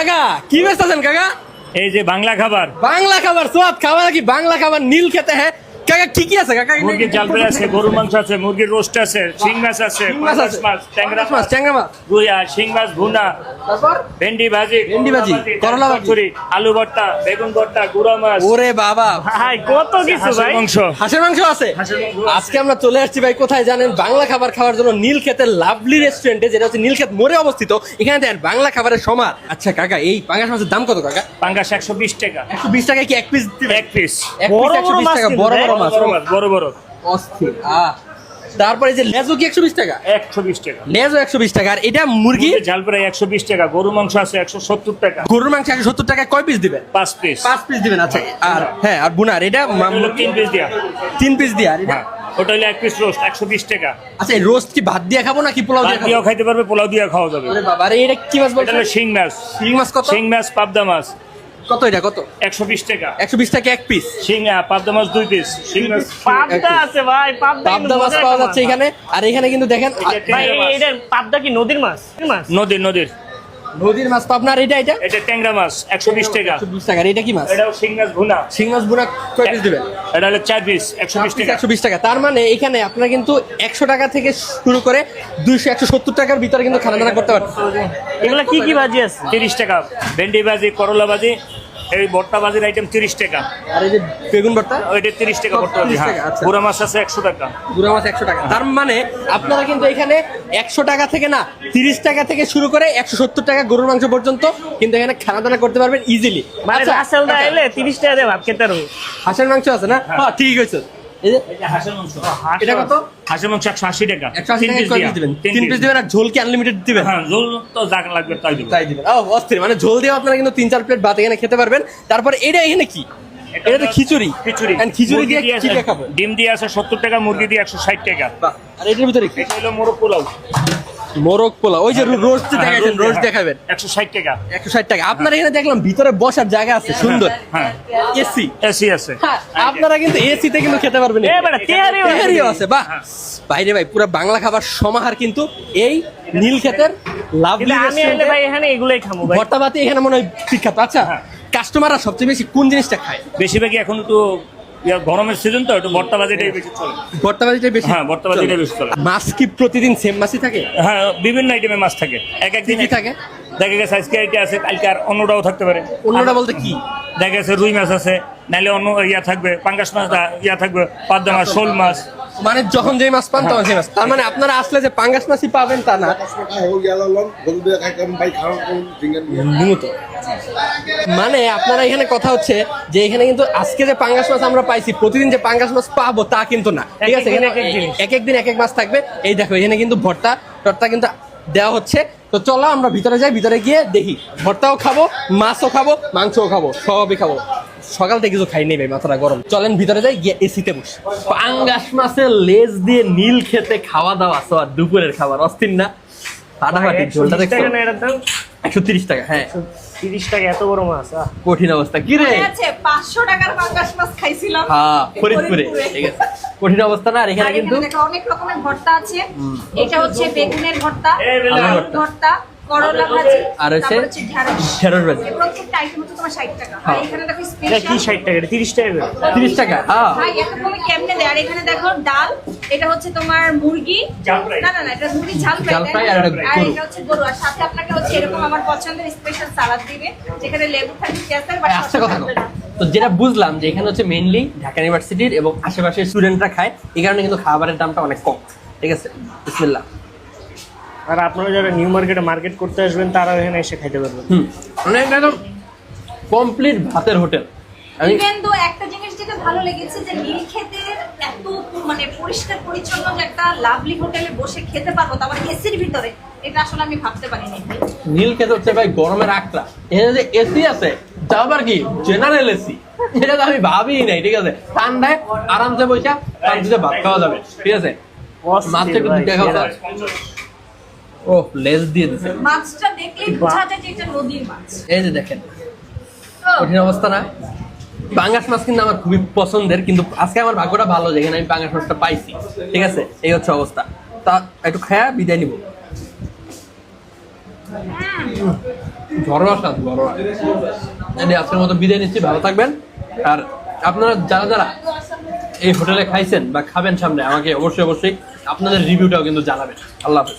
কাকা কি ব্যস্ত আছেন কাকা? এই যে বাংলা খাবার। বাংলা খাবার সোয়াদ খাবার কি বাংলা খাবার নীল খেতে হ্যাঁ? কাকা কি কি আছে কাকা মুরগির জাল আছে গরুর মাংস আছে মুরগির রোস্ট আছে শিং মাছ আছে মাছ মাছ ট্যাংরা মাছ ট্যাংরা মাছ। গুইয়া শিং মাছ ভুনা তারপর? ভেন্ডি ভাজি ভেন্ডি ভাজি, করলা ভাজি। আলু ভর্তা বেগুন ভর্তা গুঁড়া মাছ। ওরে বাবা। ভাই কত কিছু ভাই। মাংস। হাঁসের মাংস আছে? হাঁসের মাংস আছে। আজকে আমরা চলে আসছি ভাই কোথায় জানেন? বাংলা খাবার খাওয়ার জন্য নীলক্ষেতের লাভলি রেস্টুরেন্টে যেটা হচ্ছে নীলক্ষেত মোড়ে অবস্থিত। এখানে বাংলা খাবারের সমার আচ্ছা কাকা এই পাঙ্গাস মাছের দাম কত কাকা? পাঙ্গাস একশো বিশ টাকা। একশো বিশ টাকায় কি এক পিস এক পিস এক বড় পিস একশো বড় বিশ টাকা বড় বড় মাছ বড় বড় অস্থির আহ। তারপরে যে লেজও কি একশো বিশ টাকা? একশো বিশ টাকা। লেজও একশো বিশ টাকা আর এটা মুরগি? ঝাল ফ্রাই একশো বিশ টাকা গরুর মাংস আছে একশো সত্তর টাকা। গরুর মাংস একশো সত্তর টাকায় কয় পিস দিবেন? পাঁচ পিস পাঁচ পিস দিবেন আচ্ছা। আর হ্যাঁ। আর বুনার এটা তিন পিস দিয়া। তিন পিস দিয়ে আর এটা? হ্যাঁ ওটা হলো এক পিস রোস্ট একশো বিশ টাকা। আচ্ছা এই রোস্ট কি ভাত দিয়ে খাব নাকি পোলাও দিয়ে দিয়েও খাইতে পারবে পোলাও দিয়ে খাওয়া যাবে। বাবা আরে এটা কি মাছ বলছেন? শিং মাছ। শিং মাছ কত? শিং মাছ পাবদা মাছ। কত এটা কত? একশো বিশ টাকা। একশো বিশ টাকা এক পিস শিং পাবদা মাছ দুই পিস পাবদা আছে ভাই পাবদা পাবদা মাছ পাওয়া যাচ্ছে এখানে। আর এখানে কিন্তু দেখেন আ- ভাই এটা পাবদা কি নদীর মাছ? নদীর নদীর। নদীর মাছ পাবনার এটা এটা? এটা ট্যাংরা মাছ একশো বিশ টাকা। একশো বিশ টাকা। এটা কি মাছ? এটাও শিং মাছ ভুনা। শিং মাছ বুনা কয় পিস দিবেন? এটা হলো চার পিস একশো বিশ টাকা। একশো বিশ টাকা। তার মানে এখানে আপনারা কিন্তু একশো টাকা থেকে শুরু করে দুইশো একশো সত্তর টাকার ভিতরে কিন্তু খানা দানা করতে পারবেন। এগুলা কি কি ভাজি আছে? তিরিশ টাকা। ভেন্ডি ভাজি করলা ভাজি এই ভর্তা ভাজির আইটেম তিরিশ টাকা। আর এই যে বেগুন ভর্তা? ওইটা তিরিশ টাকা ভর্তা ভাজি 30 হ্যাঁ। টাকা, আচ্ছা। মাছ আছে একশো টাকা। গুঁড়া মাছ একশো টাকা। তার মানে আপনারা কিন্তু এখানে একশো টাকা থেকে না তিরিশ টাকা থেকে শুরু করে একশো সত্তর টাকা গরুর মাংস পর্যন্ত কিন্তু এখানে খানা দানা করতে পারবেন ইজিলি মানে না এলে তিরিশ টাকা দিয়ে ভাত খেতে পারব হাঁসের মাংস আছে না? হ্যাঁ। ঠিক আছে এটা কত? হাঁসের মাংস একশো আশি টাকা। একশো আশি টাকা পিস কয় দিয়া। পিস দিবেন। তিন তিন পিস পিস দিবেন আর ঝোল কি আনলিমিটেড দিবেন? হ্যাঁ জল তো যা লাগবে তাই দিবেন। তাই দিবেন। ও অস্থির। মানে ঝোল দিয়ে আপনারা কিন্তু তিন চার প্লেট ভাত এখানে খেতে পারবেন। তারপর এটা এখানে কি? এটা তো খিচুড়ি। খিচুড়ি। And খিচুড়ি দিয়ে কি খাব? ডিম দিয়ে আছে সত্তর টাকা মুরগি দিয়ে একশো ষাট টাকা। আর এটার ভিতরে এটা হলো মোরগ পোলাও। মোরগ পোলা। ওই যে রোস্ট হ্যাঁ, দেখাইছেন রোস্ট দেখাবেন। একশো ষাট টাকা। একশো ষাট টাকা। আপনারা এখানে দেখলাম ভিতরে বসার জায়গা আছে সুন্দর। হ্যাঁ। এসি এসি আছে। আপনারা কিন্তু এসিতে কিন্তু খেতে পারবেন। তেহারিও আছে। বাহ! হ্যাঁ। বাইরে ভাই পুরো বাংলা খাবার সমাহার কিন্তু এই নীল ক্ষেতের লাভলি ভাই এখানে এগুলাই খাব ভাই। ভর্তা এখানে মনে হয় বিখ্যাত। আচ্ছা হ্যাঁ। কাস্টমাররা সবচেয়ে বেশি কোন জিনিসটা খায়? বেশিরভাগই এখন তো গরমের সিজন তো একটু ভর্তা ভাজিটাই বেশি চলে। ভর্তা বেশি হ্যাঁ, ভর্তা ভাতিটাই বেশি চলে। মাছ কি প্রতিদিন সেম মাছই থাকে? হ্যাঁ বিভিন্ন আইটেমের মাছ থাকে। এক এক দিনই থাকে? দেখা গেছে আজকে আইটে আছে কালকে আর অন্যটাও থাকতে পারে। অন্যটা বলতে কি? দেখা গেছে রুই মাছ আছে নাহলে অন্য ইয়া থাকবে পাঙ্গাস মাছ ইয়া থাকবে পাদ্দা মাছ শোল মাছ। মানে যখন যেই মাছ পান তখন সেই মাছ। তার মানে আপনারা আসলে যে পাঙ্গাস মাছই পাবেন তা না। মূলত মানে আপনারা এখানে কথা হচ্ছে যে এখানে কিন্তু আজকে যে পাঙ্গাস মাছ আমরা পাইছি প্রতিদিন যে পাঙ্গাস মাছ পাবো তা কিন্তু না। ঠিক আছে? এখানে এক এক জিনিস। এক এক দিন এক এক মাছ থাকবে। এই দেখো এখানে কিন্তু ভর্তা। টর্তা কিন্তু দেওয়া হচ্ছে। তো চলো আমরা ভিতরে যাই ভিতরে গিয়ে দেখি। ভর্তাও খাব মাছও খাব মাংসও খাব সবই খাব। সকাল থেকে কিছু খাই নেই ভাই মাথাটা গরম। চলেন ভিতরে যাই গিয়ে এসিতে বসি। পাঙ্গাস মাছের লেজ দিয়ে নীল খেতে খাওয়া দাওয়া আর দুপুরের খাবার অস্থির না? ফাটাফাটি ঝোলটা তিরিশ দেখছ? একশো তিরিশ টাকা হ্যাঁ। তিরিশ টাকা এত বড় মাছ কঠিন অবস্থা। কি রে? পাঁচশো টাকার পাঙ্গাস মাছ খাইছিলাম। হ্যাঁ ফরিদপুরে। ঠিক আছে। কঠিন অবস্থা না? আর এখানে কিন্তু অনেক রকমের ভর্তা আছে। এটা হচ্ছে বেগুনের ভর্তা এই বেগুনের আলুর ভর্তা। ভর্তা করলা ভাজি আর হচ্ছে ঢেঁড়স ভাজি। এগুলো প্রত্যেকটা আইটেম হচ্ছে তোমার 60 টাকা। আর হ্যাঁ। এখানে দেখো কি টাকা? টাকা টাকা? হ্যাঁ। ভাই এত কমে কেমনে দেয়? আর এখানে দেখো ডাল এটা হচ্ছে তোমার মুরগি। না না না এটা মুরগি ঝাল ফ্রাই ঝাল তাই ফ্রাই না? আর এটা আর গরু। এটা হচ্ছে গরু। আর সাথে আপনাকে হচ্ছে এরকম আমার পছন্দের স্পেশাল সালাদ দিবে যেখানে লেবু থাকবে পেঁয়াজ বা আচ্ছা কথা তো যেটা বুঝলাম যে এখানে হচ্ছে মেইনলি ঢাকা ইউনিভার্সিটির এবং আশেপাশের স্টুডেন্টরা খায় এই কারণে কিন্তু খাবারের দামটা অনেক কম। ঠিক আছে? বিসমিল্লাহ। আর আপনারা যারা নিউ মার্কেটে মার্কেট করতে আসবেন তারা এখানে এসে খাইতে পারবেন। মানে এটা একদম কমপ্লিট ভাতের হোটেল। আমি ইভেন তো একটা জিনিস যেটা ভালো লেগেছে যে নীলক্ষেতের এত মানে পরিষ্কার পরিচ্ছন্ন যে একটা লাভলি হোটেলে বসে খেতে পারব তারপর এসির ভিতরে এটা আসলে আমি ভাবতে পারিনি। নীল খেতে হচ্ছে ভাই গরমের আটটা এখানে যে এসি আছে তা আবার কি? জেনারেল এসি এটা তো আমি ভাবি নাই ঠিক আছে? ঠান্ডায় আরামসে বসে শান্তিতে ভাত খাওয়া যাবে ঠিক আছে? একটু ভাই, দেখাও। ও লেজ দিয়ে দিছে। মাছটা দেখলেই বোঝা যায় যে এটা নদীর মাছ। এই যে দেখেন কঠিন অবস্থা না? পাঙ্গাস মাছ কিন্তু আমার খুবই পছন্দের কিন্তু আজকে আমার ভাগ্যটা ভালো যেখানে আমি পাঙ্গাস মাছটা পাইছি। ঠিক আছে? এই হচ্ছে অবস্থা। তা একটু খায়া বিদায় নিব। ঘরোয়া স্বাদ ঘরোয়া আজকের মতো বিদায় নিচ্ছি ভালো থাকবেন। আর আপনারা যারা যারা এই হোটেলে খাইছেন বা খাবেন সামনে আমাকে অবশ্যই অবশ্যই আপনাদের রিভিউটাও কিন্তু জানাবেন। আল্লাহ হাফেজ।